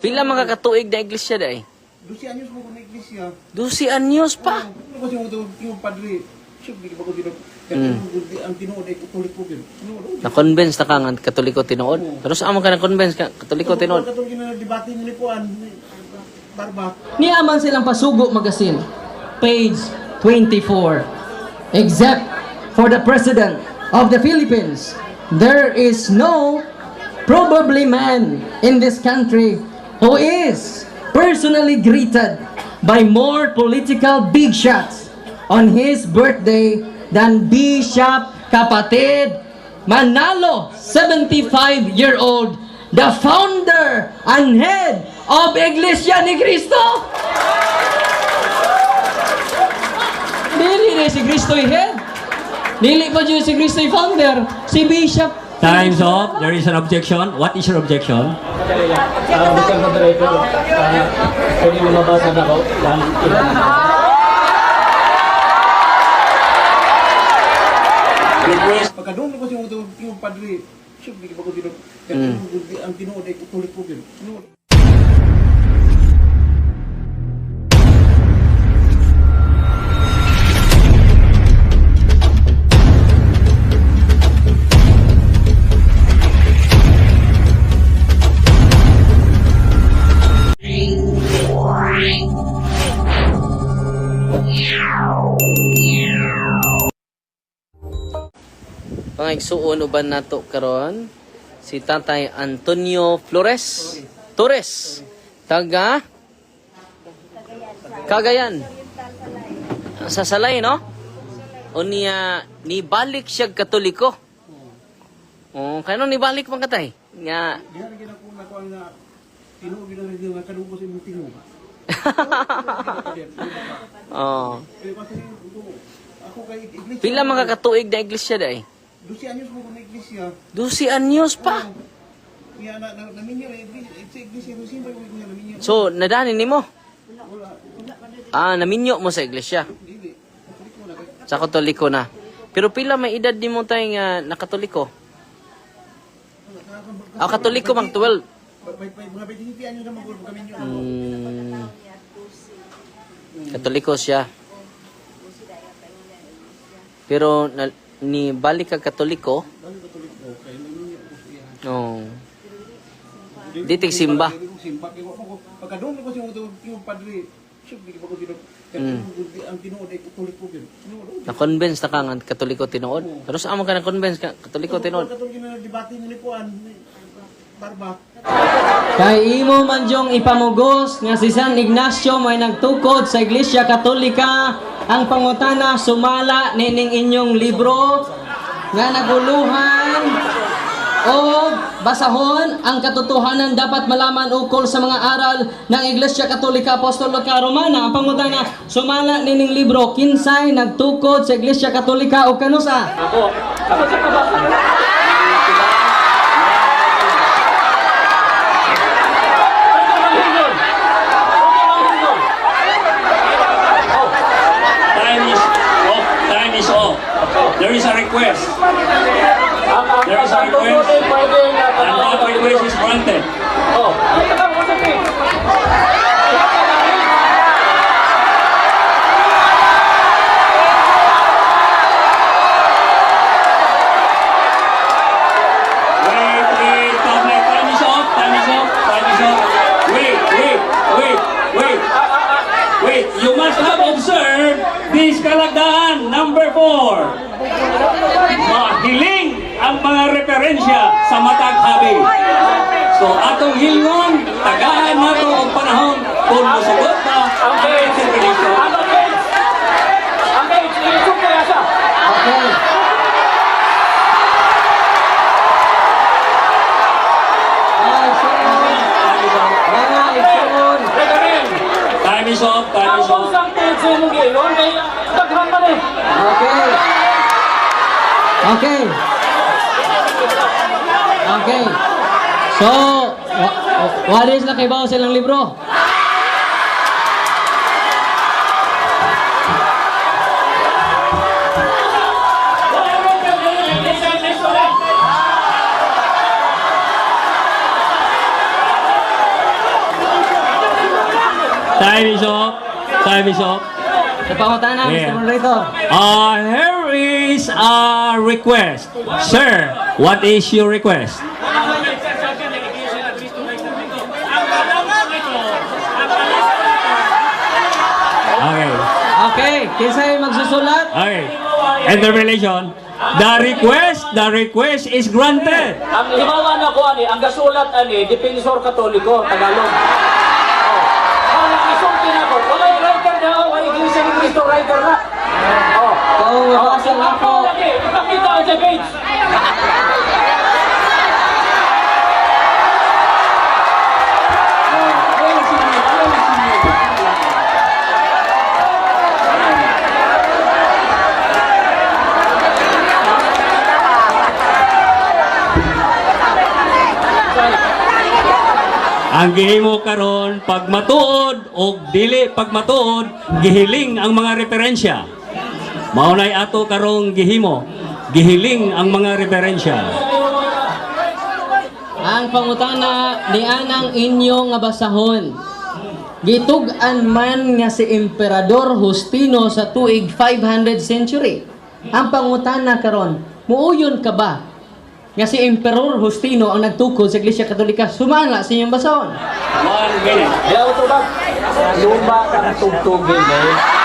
Pila mga katuig na iglesia day? 12 anyos mo ko na iglesia. 12 anyos pa. Ano kasi mo ito, yung padre, siya, hindi ba ko tinod. Mm. Kaya ang tinood ay kutulik ko gino. Ano, Na-convince na ka nga katoliko tinuod. Pero sa amo ka na-convince ka katoliko tinuod. Katulad na debate ni Lipuan, Barba. Niaman silang pasugo magasin. Page 24. Except for the President of the Philippines, there is no probably man in this country who is personally greeted by more political big shots on his birthday than Bishop Kapatid Manalo, 75-year-old, the founder and head of Iglesia ni Cristo. Dili na si Cristo head. Dili pa dyan si Cristo founder. Si Bishop. Time's up. There is an objection. What is your objection? Ah, Mr. Moderator, ah, pwede mo mabasa na ko lang ilan. Pagka doon kasi mo ito, yung padre, siya, ba ko. Kaya ang tinood ay kutulik ko Pangigsuon uban nato karon? Si Tatay Antonio Flores. Torres. Taga? Cagayan. Sa Salay no? Unya ni balik siya katoliko. Oh, kano ni balik man katay? Nga. Oh, pila mga katuig na iglesia day? 12 anyos mo ko na iglesia. 12 anyos pa. Kaya na, na, naminyo na iglesia, sa iglesia, iglesia naminyo? So, nadani nimo? Wala, Ah, naminyo mo sa iglesia. mo na Sa katoliko na. Pero pila may edad di mo tayo nga nakatoliko? Ah, katoliko mang 12. May, may, mga 27 anyos naman ko kami nyo. Mm, katoliko siya. Pero na, ni balik ka katoliko, oh, Di tig simba. Simba. Kaya ako, pagka doon ko mo ito, yung padre, ko. Kaya ang tinood ay ko. Ano, na-convince na ka nga katoliko tinuod. Pero sa amo ka na-convince ka katoliko tinuod. Na Barba. Kay imo man jong ipamugos nga si San Ignacio may nagtukod sa Iglesia Katolika ang pangutana sumala nining inyong libro nga naguluhan o basahon ang katotohanan dapat malaman ukol sa mga aral ng Iglesia Katolika Apostolika Romana. Ang pangutana, sumala nining libro, kinsay nagtukod sa Iglesia Katolika o kanusa? Ako, ako sa kabasa. Time is off. Time is off. There is a request. Ang ang There is a ang request. tutuloy pwede na And that request is granted. Oh, ito lang ko sabi. Wait, wait, public. Time is off. Time is off. Time is off. Wait, wait, wait, wait. Wait, you must have observed this kalagdaan number four. Mahiling ang mga referensya sa matag habi. So atong hilngon, tagaan nato ang panahon kung musugot na Ang ang page. interpretation. Ang page. Ang page. Ilusog kaya siya. Okay. Mga igsoon. Reverend. Time is off, time Ang is off. Usang page mo giyon kay daghan man eh. Okay. Okay. Okay. So, what is nakibaw silang libro? Time is up. Time is up. Sa pangutana, Yeah. Mr. Moderator. Uh, here is a request. Sir, what is your request? Okay. Okay, kinsay magsusulat? Okay. Interpellation. The request, the request is granted. Ang limawan ako ani, ang gasulat ani, Defensor Katoliko, Tagalog. Oh. Ang isulti na ko, wala yung writer na, wala Cristo writer na. Oh. Oo, mabasa lang po. Lagi, ipakita ang sa Ang gihimo karon pag matuod o dili pag matuod gihiling ang mga referensya. Maunay ato karong gihimo gihiling ang mga referensya. Ang pangutana ni anang inyo nga basahon. Gitug-an man nga si Emperador Justino sa tuig 500 century. Ang pangutana karon, muuyon ka ba nga si Emperor Justino ang nagtukod sa Iglesia Katolika sumala sa inyong basahon? One minute. Kaya ito ba, luma kang tugtugin eh.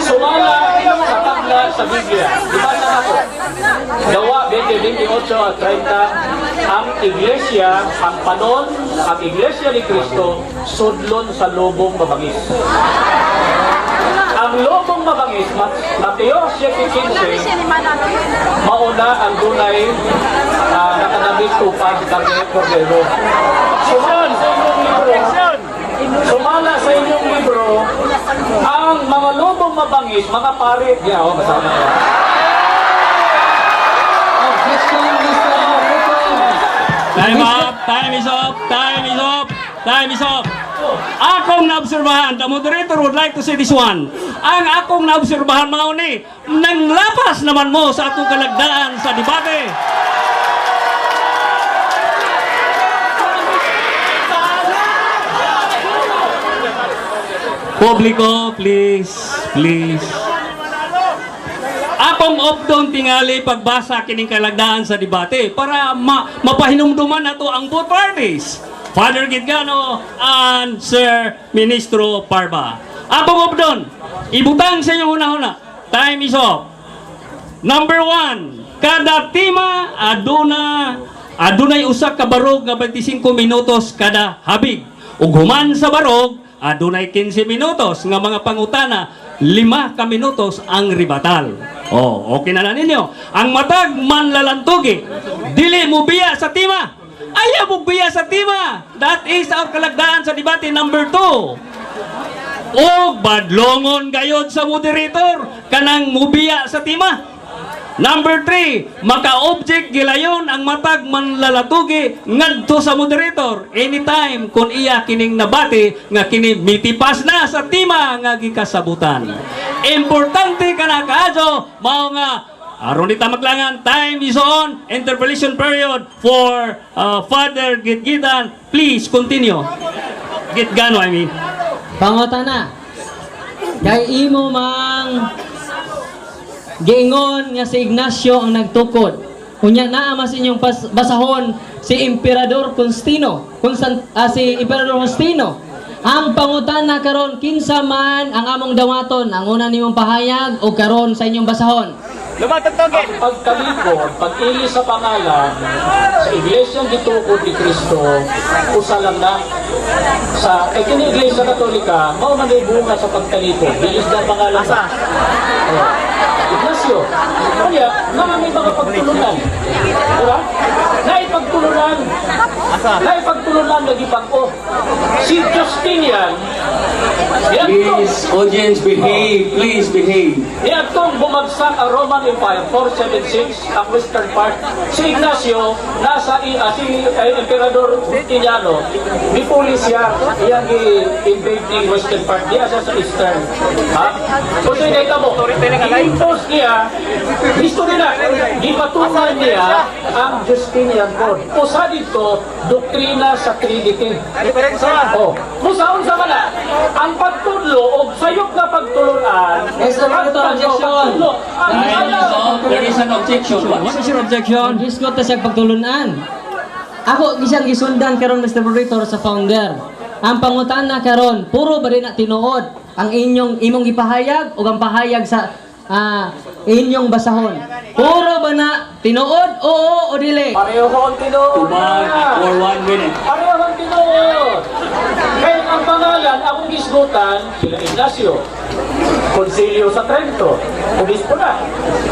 Sumala sa sa Biblia. Ibasa na ko. Gawa 20, 28 at 30. Ang iglesia, ang panon, ang iglesia ni Kristo, sudlon sa lobong mabangis. Ang lobong mabangis, Mat- Mateo 7.15, mauna ang dunay uh, nakanabis tupad kami kordero. Suman sa inyong libro, sumala sa inyong libro, ang mga lobong mabangis, mga pare, yeah, oh, kasama ko. Time up, time is up, time is up, time is up. Akong naobserbahan, the moderator would like to say this one. Ang akong naobserbahan mga uni, nang lapas naman mo sa atong kalagdaan sa debate. Publiko, please, please. Akong opdon tingali pagbasa kining kalagdaan sa debate para ma mapahinumduman nato ang both parties. Father Gitgano and Sir Ministro Parba. Akong opdon, ibutang sa inyo una-una. Time is up. Number one, kada tima aduna adunay usa ka barog nga 25 minutos kada habig. Ug human sa barog adunay 15 minutos nga mga pangutana, lima ka minutos ang ribatal. Oh, okay na na ninyo. Ang matag manlalantugi, dili mo biya sa tima. Ayaw mo biya sa tima. That is our kalagdaan sa debate number 2. O badlongon gayod sa moderator kanang mubiya sa tima. Number 3, maka-object gilayon ang matag manlalatugi ngadto sa moderator anytime kung iya kining nabati nga kini mitipas na sa tima nga gikasabutan. Importante kana kaadyo mao nga aron dita maglangan time is on interpellation period for uh, Father Gitgitan please continue Gitgano I mean Pangutana. Kay imo mang giingon nga si Ignacio ang nagtukod. Unya naa mas inyong basahon si Emperador Constantino, Constant, ah, si Emperador Constantino. Ang pangutana karon kinsa man ang among dawaton ang una nimong pahayag o karon sa inyong basahon. Ang pagkalikod, pag-ili sa pangalan, sa iglesyang gitukod ni Kristo, usa lang na. Sa kay kini iglesia katolika, mao man ay bunga sa pagkalikod. Bilis na pangalan sa. Oh. Ignacio. Kaya, nga may mga pagtulunan. Diba? pagtulunan. Dahil pagtulunan, nagipag-o. Si Justinian, Please, audience, behave. Please behave. Niadtong bumagsak ang Roman Empire 476 ang western part. Si Ignacio nasa i- ah, si eh, Emperador Justiniano ni pulis siya iyang i-invade ng western part niya siya sa eastern. Ha? So sa kita mo, i-impose niya history na gipatungan niya ang Justinian Code. Usa dito doktrina sa Trinity. Oh, musaon sa mana ang pagtudlo o sayop nga pagtulunan objection. Time is ayaw- up. There is an objection. What is your objection? Giskot na siya pagtulunan. Ako gisang gisundan karon Mr. Moderator sa founder. Ang pangutana karon, puro ba rin na tinuod ang inyong imong gipahayag o ang pahayag sa ah, inyong basahon. Puro ba na tinuod oo o dili? Pareho ang tinuod. Tubag for one minute. Pareho ang tinuod. Pangalan, akong gisgutan, sila Ignacio. Konsilyo sa Trento. Obispo na.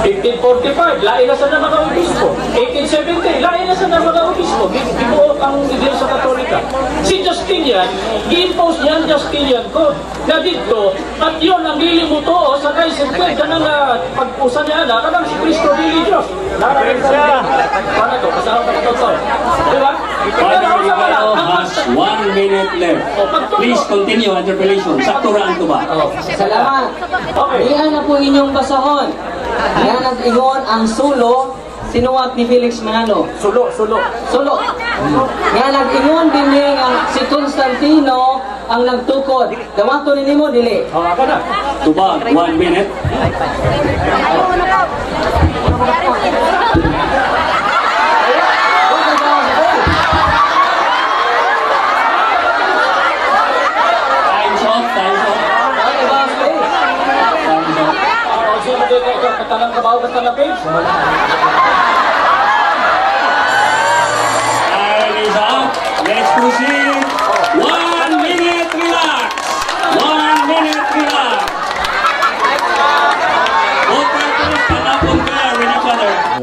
1545, lain na sa na mga obispo. 1870, lain na sa na mga obispo. Binuo ang Iglesia Katolika. Si Justinian, gi-impose niya ang Justinian Code. Na dito, at yun ang lilimuto sa Kaiser Code. Kanang uh, pag-usa niya na, kanang si Cristo Dili Diyos. Narating siya. Paano to? Kasama ka ito to. Ba? Ang has one minute left. Please continue interpellation. Sakto ra ang tuba. Salamat. Okay. Iyan na po inyong basahon. Iyan ang ingon ang sulo sinuwat ni Felix Manalo. Sulo, sulo. Sulo. Nga nag-ingon din nga si Constantino ang nagtukod. Dawato ni nimo dili. O, ako na. Tubag, one minute. Time's up, time's up. Okay, boss, please. Time's up. O, sino dito ito? Katalang page. Time is up. Let's proceed. One minute, relax. One minute, relax. Both parties can now compare with each other.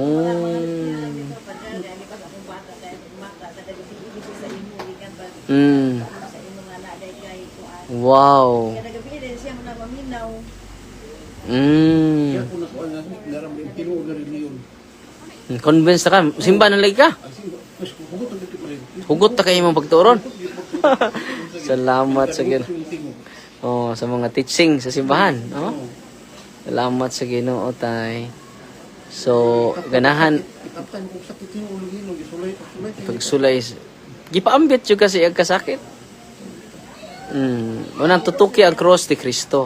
Mm. Wow. Mm. Kaya kung nakuha na, naramdaman yung tinuod na reliyon. Convinced na ka. Simba na lagi ka. Hugot na kayo mong pagturon. Salamat sa gino. Yung tingog. Oh, sa mga teaching sa simbahan, no? Salamat sa Ginoo tay. So, ganahan pagsulay. Gipaambit jud kasi ang kasakit. Mm, unang tutuki ang cross ni Kristo.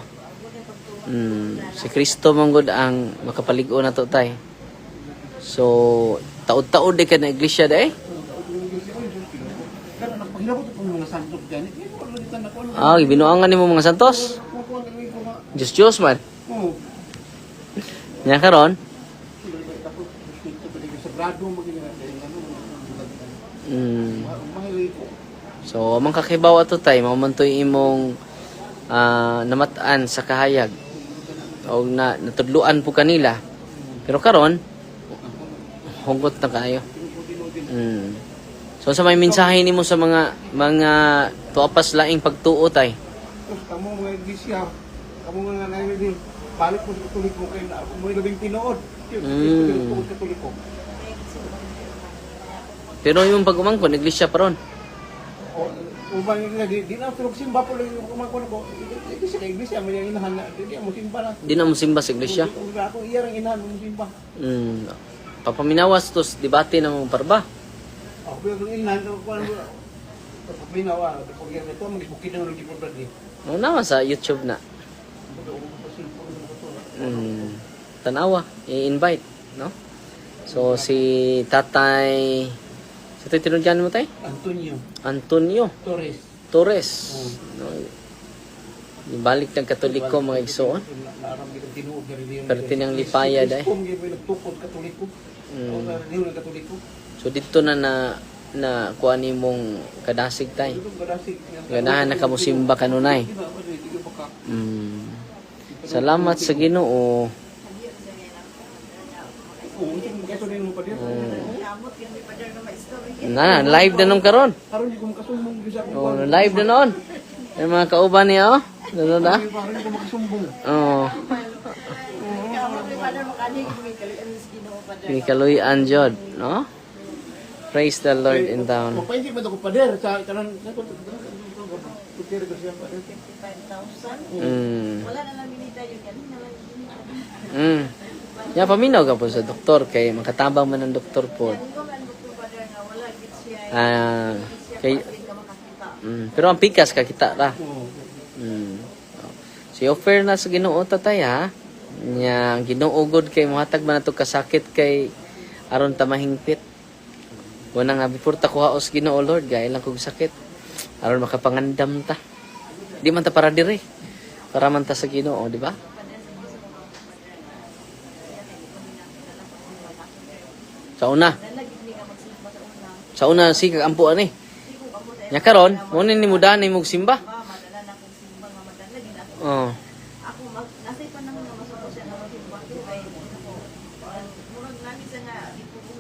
Mm, si Kristo man gud ang makapalig-o na to tay. So, taod-taod di ka na iglesia day. Kaya nagpahilabot ko ng mga. Ah, santos. Diyos Diyos man. Nya karon. Mm. So, amang kakibaw ato tay, mamantoy imong ah, namataan sa kahayag. O na natudluan po kanila. Pero karon hugot na kayo. Mm. So sa may mensahe nimo sa mga mga tuapas laing pagtuo tay. Tapos, kamo mga iglesia, kamo mga nangyayari, balik ko sa katoliko kayo na ako may labing tinood. Yun, Mm. Pero yung pag-umangkon, iglesia pa ron. Ubang yung di, di na tulog simba po lang yung kumakon ko. Iglesia na iglesia, may inahan na, di mo simba na. Di na mo simba sa iglesia. Ako iya ang inahan mo simba. Mm. Papaminawas tos debate na mong parba. Ako pero yung inahan ko kuan mo. Pinawa, kung yan ito, mag-bukid po dali. Ano naman sa YouTube na. Mm. Tanawa, i-invite, no? So si Tatay sa so, mo tay? Antonio Antonio Torres. Torres. No? Ibalik ng Katoliko mga igsoon. Pero tinang lipaya katoliko. Mm. So dito na na na kuha ni mong kadasig tay. Ganahan na kamusimba kanunay. Di ba, ano, di ka baka. Mm. Salamat sa Ginoo. Dito. Na, live na nung karon. Karon. Oh, live na noon. Yung mga kauban niya, oh. Ano na? Oo. Pinikaluyan jud, no? Praise the Lord in town. Magpainti ba ito ko pader sa kanan sa ko. Kutir ko siya pader. Mm. Mm. Ya paminaw ka po sa doktor kay makatabang man ang doktor po. Ah, kay mm, pero ang pikas ka kita ra. Mm. Si offer na sa Ginoo tatay ha. Nya gud kay mohatag man nato kasakit kay aron ta mahingpit. Wala nga before ta kuhaos Ginoo Lord gay lang kog sakit. Aron makapangandam ta. Di man ta para dire. Para man ta sa Ginoo, di ba? Sa una. Sa una si kagampo ani. Nya karon, mo ni mudahan ni mog simba. Oh. ako mag nasay pa naman nga masuko siya na magsimba ko kay ako murag namin sa nga ipugo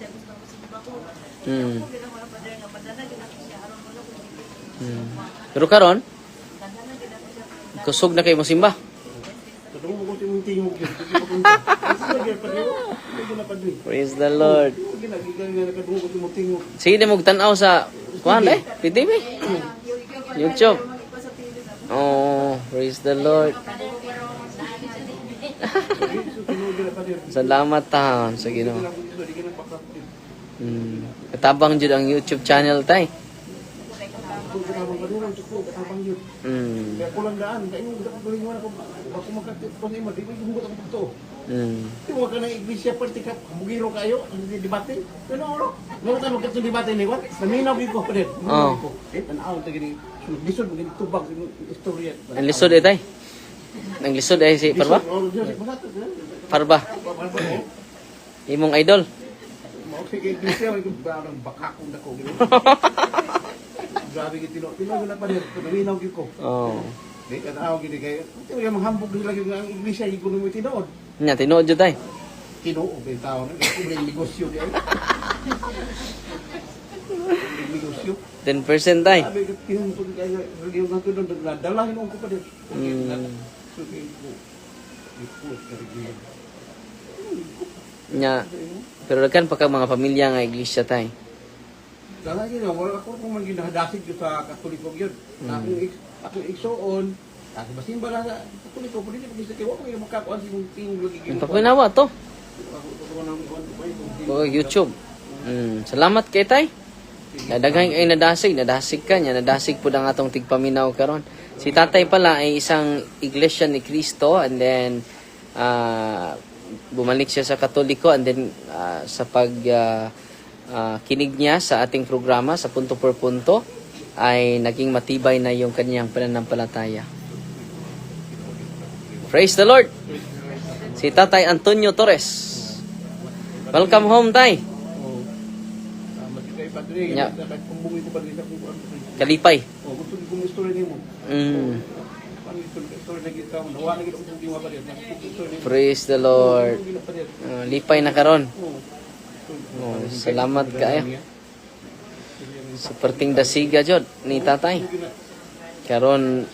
siya gusto mo simba ko Mm. ako gina ko na pader nga ko siya aron mo na ko Mm. Pero karon, ko kusog na kay mo simba. Mo ko na. Praise the Lord. Sige na, nga ko na mog tan-aw sa kuan eh, PTV. YouTube. Oh, praise the Lord. Salamat taon sa Ginoo. Mm. Katabang jud ang YouTube channel tay. Mm. Kaya kulang daan, kaya yung dapat mo na kung ako magkatip ko sa imo, di ba hugot ang pagto. Mm. Di mo ka na iglesia pati ka, mugiro kayo, ang di debate. Pero ano, meron tayo magkatip debate ni Wat, naminaw ko pa rin. Oh. Eh, tanaw, tayo gini, lisod, gini tubag, istorya. Ang lisod eh tay. Ang lisod eh si Parba. Parba. Imong idol. Mao sige iglesia, bakakong dako. gini. Grabe gitino, tino na pa rin, naminaw ko. Oh. Di ka tao gini kayo. Ito yung manghambog nila yung ang iglesia, yung kuno mo tinood. Nya tinuod jud tay. Tinoo ba tao na? Yung negosyo? Yung negosyo. 10% tay. Sabi ko, tinuntun kayo, yung nga doon, nadalahin ko pa din. Mm. Nya pero daghan pa ka mga pamilya nga iglesia tay. Dala yun, wala ako kung man ginahadasig ko sa katoliko yun. Ako ako igsoon, ako basimba na sa katoliko, pwede niya pag-isa kayo, ako yung makakuan sa yung tingog lagi Ang papinawa to. Ako ko nang kuan pa yung O YouTube. Mm, salamat kay tay. Nadaghay ay nadasig, nadasig ka niya, nadasig po ang atong tigpaminaw karon. Si tatay pala ay isang iglesia ni Cristo and then ah, bumalik siya sa Katoliko and then ah, sa pag ah, ah, kinig niya sa ating programa sa punto per punto ay naging matibay na yung kanyang pananampalataya. Praise the Lord! Si Tatay Antonio Torres. Welcome home, Tay. Kuan. Kalipay. Mm. Praise the Lord. Uh, lipay na karon. Oh. Salamat kaayo. Superting dasiga jud ni tatay. Karon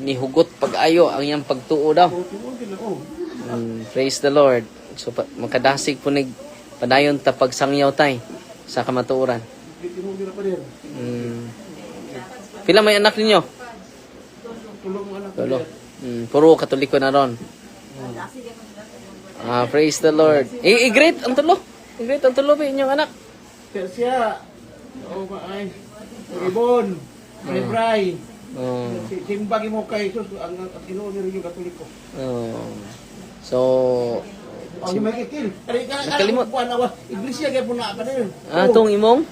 ni hugot pag-ayo ang iyang pagtuo daw. Mm, praise the Lord. So pa, makadasig po nig padayon ta pagsangyaw tay sa kamatuoran. Mm. Pila may anak ninyo? Tulo. Mm, puro katoliko na ron. Ah, praise the Lord. I- i-great ang tulo. I-great ang tulo ba inyong anak? Kaya siya, oh, ay, Ibon, Bray, Oh. Si- Simbagi mo kay Jesus, ang niya rin yung katoliko. Oh. So, Ang may ka, Nakalimot. Iglesia kaya po na pa din. ah, tong imong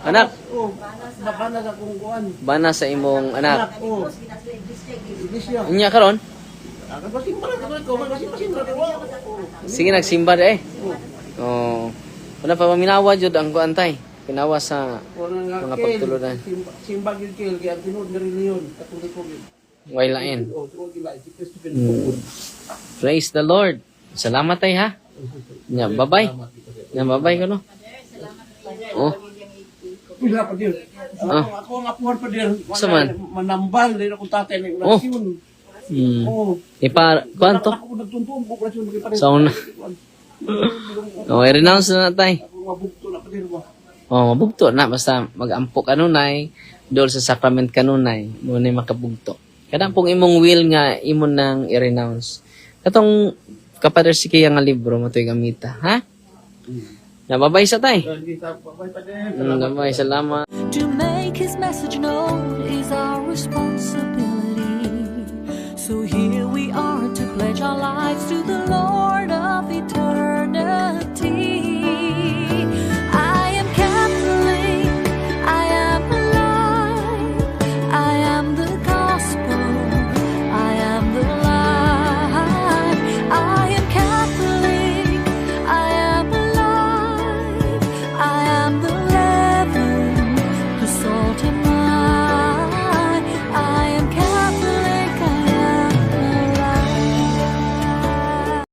anak, Oh, bakana sa kung kuan. bana sa imong anak. Oh, iglesia. Unya karon, ka sige nagsimba de eh. Oh. Wala pa paminawa jud ang kuantay. Pinawa sa Mga nga pagtulunan. Simbag yung kel, kaya ang tinuod na yun. Katoliko yun. Oh, tinuod gila, si Kristo pinagpungod. Praise the Lord. Salamat tay ha. Nya, bye-bye. Nya, bye-bye ko no. Oh. Pila pa dir. Ah. Ako, ang apuhan pa dir. Sa man? Manambal din akong tatay ng Oh. orasyon. Hmm. Oo. Ipa, kwanto? Sa una. Oh, i-renounce na natay. Mabugto na. Oh, mabugto na. Basta mag-ampo kanunay. Doon sa sacrament kanunay. Muna makabugto. Kada pong imong will nga, imo nang i-renounce. Katong kapader si kaya nga libro mo to'y gamita. Ha? Nababay sa tay. Hindi sa papay pa dir. Mm, Nababay, salamat. To make his message known is our responsibility. So here we are to pledge our lives to the Lord.